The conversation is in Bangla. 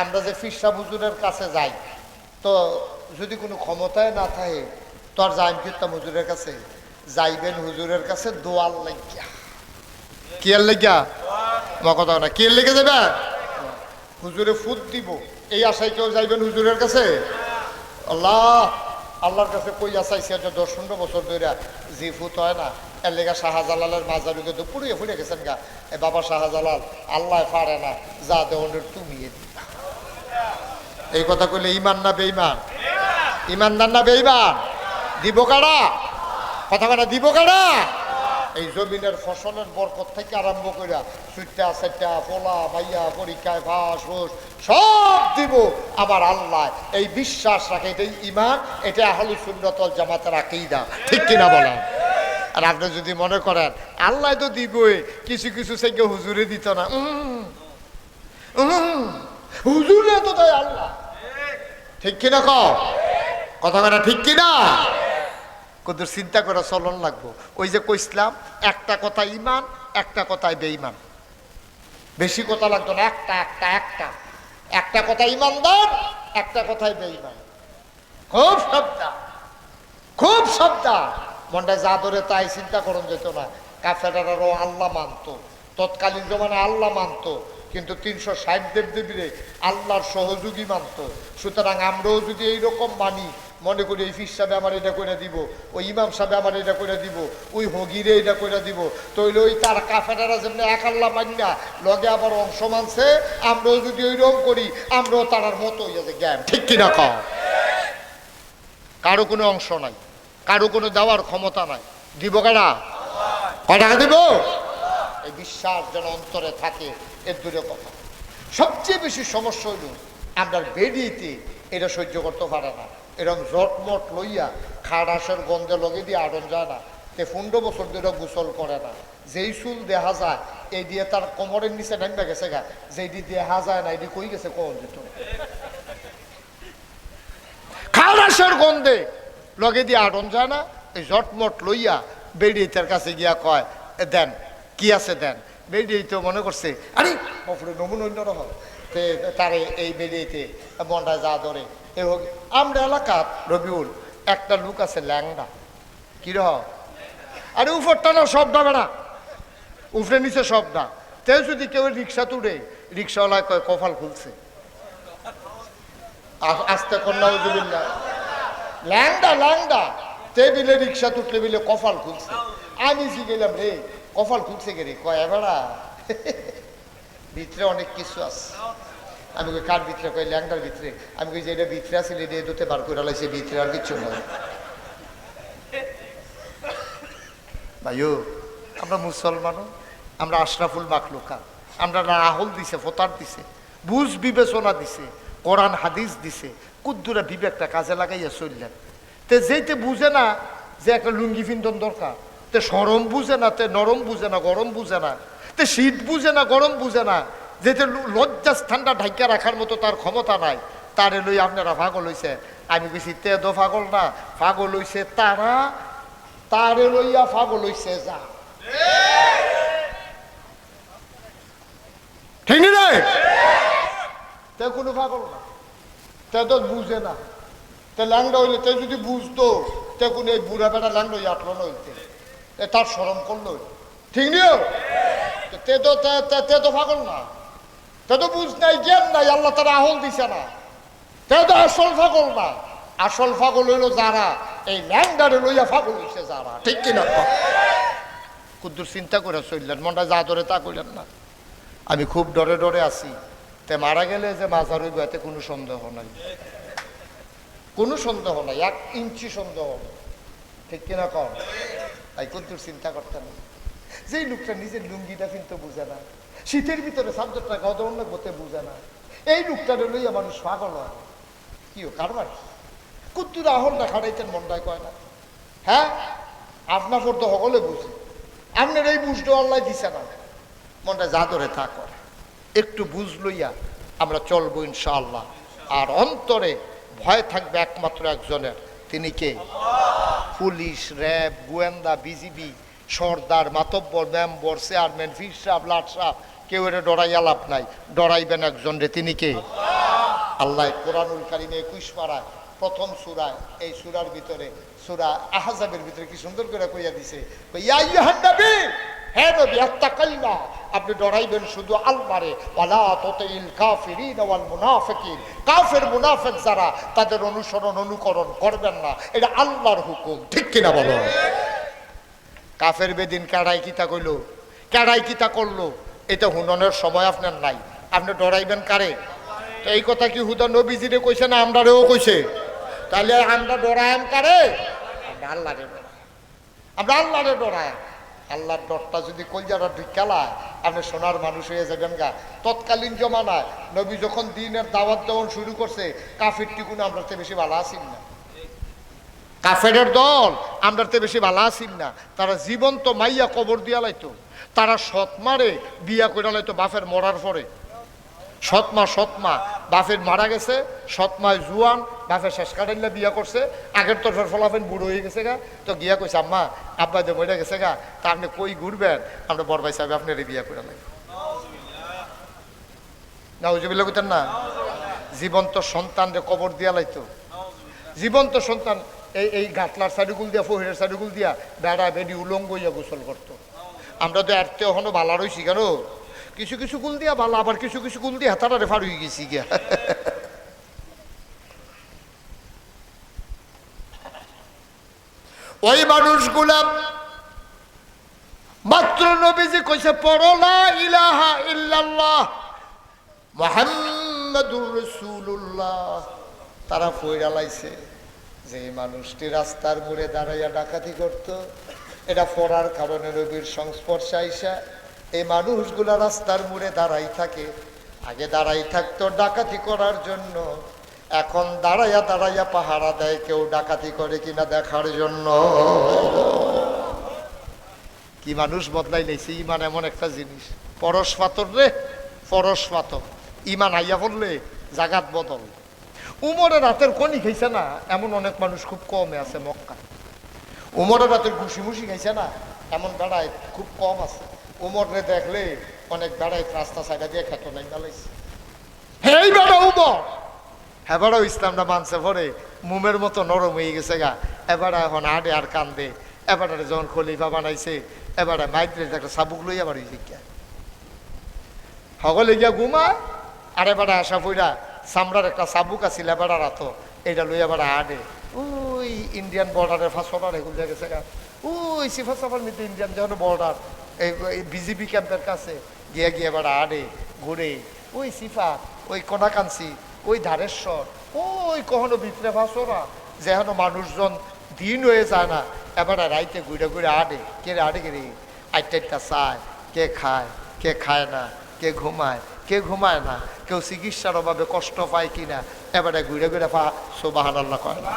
আমরা যে ফিরসা হুজুরের কাছে যাই, তো যদি কোনো ক্ষমতায় না থাকে, তোর যাইম কিত্তা হুজুরের কাছে যাইবেন হুজুরের কাছে দোয়াল লাগিয়া। কি আর লাগিয়া? মা কথা না কি আর লেগে যাবে হুজুরে ফুট দিব, এই আশায় কেউ যাইবেন হুজুরের কাছে? আল্লাহ, আল্লাহর কাছে কই আসাইছে যে দশ পনেরো বছর ধরে জি ফুট হয় না, এর লেগা শাহজালালের মাজারুকে তো পুড়িয়ে ফুড়ে গেছেন গা। এ বাবা শাহজালাল, আল্লাহ পারে না, যা দেওয়ানের তুমি এই কথা কইলে ইমান না বেইমান ইমানদার না বেইমান দিব কারা? কথা কাটা দিব কারা? এই জমিনের ফসলের বরকত থেকে আরম্ভ কইরা সুইটা সেটা পোলা, ভাইয়া, পরীক্ষায় ফাঁস, ফুস, সব দিব। আবার আল্লাহ এই বিশ্বাস রাখে এটাই ইমান এটা আহলি সুন্নতল জামাতের আকিদা। ঠিক কিনা বলেন? আর আপনি যদি মনে করেন, আল্লাহ তো দিবই, কিছু কিছু থেকে হুজুরে দিত না। হুজুরে তো তাই আল্লাহ। ঠিক ক কথা কথা ঠিক কিনা? কত চিন্তা করে চলন লাগবো। ওই যে কইসলাম একটা কথা ইমান, একটা কথায় বেঈমান। বেশি কথা লাগতো না, একটা একটা একটা। একটা কথা ইমানদার, একটা কথায় বেঈমান। খুব শব্দা খুব শব্দা মনটা যা ধরে তাই চিন্তা করুন যেত না। কাফেরারও আল্লাহ মানতো। তৎকালীন জমানে আল্লাহ মানতো। কিন্তু তিনশো ষাট দেব দেবীরে আল্লাহর সহযোগী মানতো। সুতরাং আমরাও যদি এইরকম মানি, মনে করি এই ফির সাহেব আমার এটা করে দিব, ওই ইমাম সাহেব আমার এটা করে দিব, ওই হগিরে এটা করে দিব তৈলে ওই তার কাফেরারা যেমনি এক আল্লাহ মানি না, লগে আবার অংশ মানছে, আমরাও যদি ওইরকম করি, আমরাও তারার মতো হইয়া জ্ঞান, ঠিক কিনা কম কারও কোনো অংশ নাই, কারও কোনো দেওয়ার ক্ষমতা নাই। দিব কেনা কয় টাকা দিব? এই বিশ্বাস যেন অন্তরে থাকে, এর দূরে কথা। সবচেয়ে বেশি সমস্যা হইল, আমরা বেরিয়েতে এটা সহ্য করতে পারে না। এরকম জটমট লইয়া খাড়াসের গন্ধে লগে দিয়ে আড়ন যায় না। তে পনেরো বছর ধরে গোসল করে না। যেই চুল দেখা যায়, এই দিয়ে তার কোমরের নিচে নামবে গেছে গা। যেই দেখা যায় না এটি কই গেছে কখন যেত খালাসের গন্ধে লগে দিয়ে আটন যায় না। এই জটমট লইয়া বেরিয়ে তার কাছে গিয়া কয় দেন কি আছে দেন? বেরিয়ে তো মনে করছে, আরে বাপরে নমুন অন্য রকম। তে তারে এই বেরিয়েতে মনটা যা ধরে। এ হোক, আমরা এলাকার রবিউল, একটা লোক আছে ল্যাংড়া। কি রহ আরে, উপরটা না সব দাবে না। উপরে নিচে সব না তে যদি কেউ রিক্সা তুলে রিক্সাওয়ালা কয়, কপাল খুলছে। আস্তে কন্যা উজুবিল্লা ল্যাংডা ল্যাংডা। টেবিলে রিক্সা তো টেবিলে কপাল খুলছে। আমি গেলাম রে কপাল খুলছে কে রে? কয় বেড়া, ভিতরে অনেক কিছু আছে। আমি কই, কার ভিতরে? কই ল্যাংডার ভিতরে। আমি কই, যে এটা ভিতরে আছে এটা দুতে বার করে লাইছে, ভিতরে আর কিছু নয় ভাইও, আমরা মুসলমানও আমরা আশরাফুল মাখলুকা, আমরা রাহুল দিছে, ফোতার দিছে, বুঝ বিবেচনা দিছে, কোরআন, হাদিস দিছে, কুদ্দুরা বিবেকটা কাজে লাগাইয়া চললেন। তে যেইতে বুঝে না যে একটা লুঙ্গি ফিন্দন দরকার তে সরম বুঝে না, তে নরম বুঝে না, গরম বুঝে না, তে শীত বুঝে না, গরম বুঝে না যেতে লজ্জা স্থানটা ঢাইকা রাখার মতো তার ক্ষমতা নাই, তারে লই আপনারা পাগল হইছে। আমি বেশি তে দো পাগল না, পাগল হইছে তারা, তারে লইয়া ফাগল হইছে যা। ঠিক নি তে কোনো পাগল না, তো বুঝে না, তে ল্যাংডা হইলে তে যদি বুঝতো, তে কোনো এই বুড়া বেড়া ল্যাংডা হইয়া আটলো না হইতে। এ তার সরম করল। ঠিক নিও তে তো তে- না। তে তো বুঝ নাই, জ্ঞান নাই, আল্লাহ তারা আহল দিছে না। তে তো আসল পাগল না। আসল পাগল হইল যারা, এই ল্যাংডারে লইয়া পাগল হইছে যারা। ঠিক কিনা কুদ্দুর চিন্তা করে চললেন, মনটা যা ধরে তা কইলেন না। আমি খুব ডরে ডরে আছি। তে মারা গেলে যে মাঝার হইব, এতে কোনো সন্দেহ নাই। কোনো সন্দেহ নাই, এক ইঞ্চি সন্দেহ ঠিক কিনা কম তাই কুদ্দুর চিন্তা করতেন যেই লোকটা নিজের লুঙ্গিটা কিন্তু বুঝে না, শীতের ভিতরে সাবজেক্টটা গদরণ করতে বুঝে না, এই লোকটারে লইয়া মানুষ পাগল হয়। কি ও কারবার? কুত্তুর আহলটা খাড়াইতেন মনটায় কয় না। হ্যাঁ আপনার পর তো সকলে বুঝে, আপনার এই বুঝটা আল্লাহ দিছে না। মনটা যা ধরে তা করে। একটু বুঝ লইয়া আমরা চলবো ইনশাআল্লাহ। আর অন্তরে ভয় থাকবে একমাত্র একজনের, তিনি কে? পুলিশ, র্যাব, গোয়েন্দা, বিজিবি, সর্দার, মাতব্বর, মেম্বর, চেয়ারম্যান ফির সাহেব, লাট সাহেব, কেউ এটা ডরাইয়া লাভ নাই। ডরাইবেন একজন রে, তিনি কে? আল্লাহ কোরআনুল কারিমে একুশ পাড়ায়, প্রথম সুরায়, এই সুরার ভিতরে, সুরা আহাজাবের ভিতরে কি সুন্দর করে কইয়া দিছে হে নবী আত্তাকাল্লা আপনি ডরাইবেন শুধু আলমারে। ওয়ালা তুতিল কাফিরিন ওয়াল মুনাফিকিন। কাফের মুনাফিক যারা, তাদের অনুসরণ, অনুকরণ করবেন না। এটা আল্লাহর হুকুম। ঠিক কিনা বলো? কাফের বেদিন কাড়াই কিতা কইল? কাড়াই কিতা করল? এটা হুননের সময় আপনার নাই। আপনি ডরাইবেন কারে? এই কথা কি হুদা নবীজিরে কইছে না আমরারেও কইছে? তাহলে আমরা ডরায়াম কারে? আমরা আল্লাহরে ডরাই। আমরা আল্লাহরে ডরায়াম আল্লাহর ডরটা যদি কলজারা ঢুকালায় আপনি সোনার মানুষ হয়ে যাবেন গা। তৎকালীন জমানায় নবী যখন দিনের দাওয়াত দেওয়ান শুরু করছে কাফির টিকুন আমরা তো বেশি ভালো আছি না। কাফেরের দল আমরা তো বেশি ভালো আছি না। তারা জীবন্ত মাইয়া কবর দিয়া লাইতো। তারা সৎমারে বিয়া করে লাইতো বাপের মরার পরে। সৎমা সৎমা। বাপের মারা গেছে সৎমায় জুয়ান বাপের শেষ কাটাইলে বিয়া করছে, আগের তরফের ফলাফেন বুড়ো হয়ে গেছে গা। তো গিয়া কইছে, আম্মা, আব্বা যে মরে গেছে গা, তা আপনি কই ঘুরবেন? আমরা বরবাই সাহেব আপনার বিয়া করে লাগে না উজুবিল্লা কইতেন না? জীবন্ত সন্তানরে কবর দিয়া লাইতো। জীবন্ত সন্তান, এই এই গাটলার সাইডুগুল দিয়া, ফহিরের সাইডুগুল দিয়া বেড়া বেডি উলঙ্গ হইয়া গোসল করতো। আমরা তো এরতে এখনও ভালো রইছি কেন? কিছু কিছু গুল দিয়া ভালো, আবার কিছু কিছু গুল দিয়া হাতারা রেফার হয়ে গেছি গিয়া। ওই মানুষগুলা মাত্র নবীজি কইছে পড়লা ইলাহা ইল্লাল্লাহ, মোহাম্মদুর রসুল্লাহ তারা ফইরা লাইছে, যে মানুষটি রাস্তার মোড়ে দাঁড়াইয়া ডাকাতি করত, এটা পড়ার কারণে রবির সংস্পর্শে আইসা এই মানুষগুলা রাস্তার মোড়ে দাঁড়াই থাকে। আগে দাঁড়াই থাকতো ডাকাতি করার জন্য। এখন দাঁড়াইয়া দাঁড়াইয়া পাহারা দেয়, কেউ ডাকাতি করে কিনা দেখার জন্য। কি মানুষ বদলাই লাইছে ইমান এমন একটা জিনিস। পরশ পাথর রে, পরশ পাথর। ইমান আইয়া পড়লে জাগাত বদল। উমরে রাতের কনি খাইছে না, এমন অনেক মানুষ খুব কমে আছে মক্কা উমরে রাতের ঘুষি মুসি খাইছে না, এমন বেড়ায় খুব কম আছে। উমরে দেখলে অনেক বেড়ায় রাস্তা সাইডা দিয়ে খেত নাই গালাইছে হেই বেড়া উমর! এবারও ইসলামটা মানছে পরে মুমের মতো নরম হয়ে গেছে গা। এবার এখন আডে আর কান্দে। এবারে যখন খলিফা বানাইছে এবারে মাইত্রের একটা সাবুক লইয়া বাড়ি শিক্ষা সকলে গিয়া ঘুমায় আর এবারে আসা পইরা সামরার একটা সাবুক আছিল এবারে রাতো। এইটা লইয়া এবারে আডে। ওই ইন্ডিয়ান বর্ডারের ফাঁসবার এগুলো দিয়ে গেছে গা। ওই সিফা সাফার মধ্যে ইন্ডিয়ান যখন বর্ডার বিজেপি ক্যাম্পের কাছে গিয়ে গিয়ে এবারে আডে, ঘুরে, ওই সিফা ওই কনাকাঞ্চি ওই ধারেশ্বর, ওই কখনো ভিতরে ভাসরা যেন মানুষজন দিন হয়ে যায় না, এবারে রাইতে ঘুরে ঘুরে আডে, কে আডে রে আটটা আটটা চায়, কে খায় কে খায় না, কে ঘুমায় কে ঘুমায় না, কেউ চিকিৎসার অভাবে কষ্ট পায় কিনা, এবারে ঘুরে ঘুরে পা সোবাহান আল্লাহ কয় না।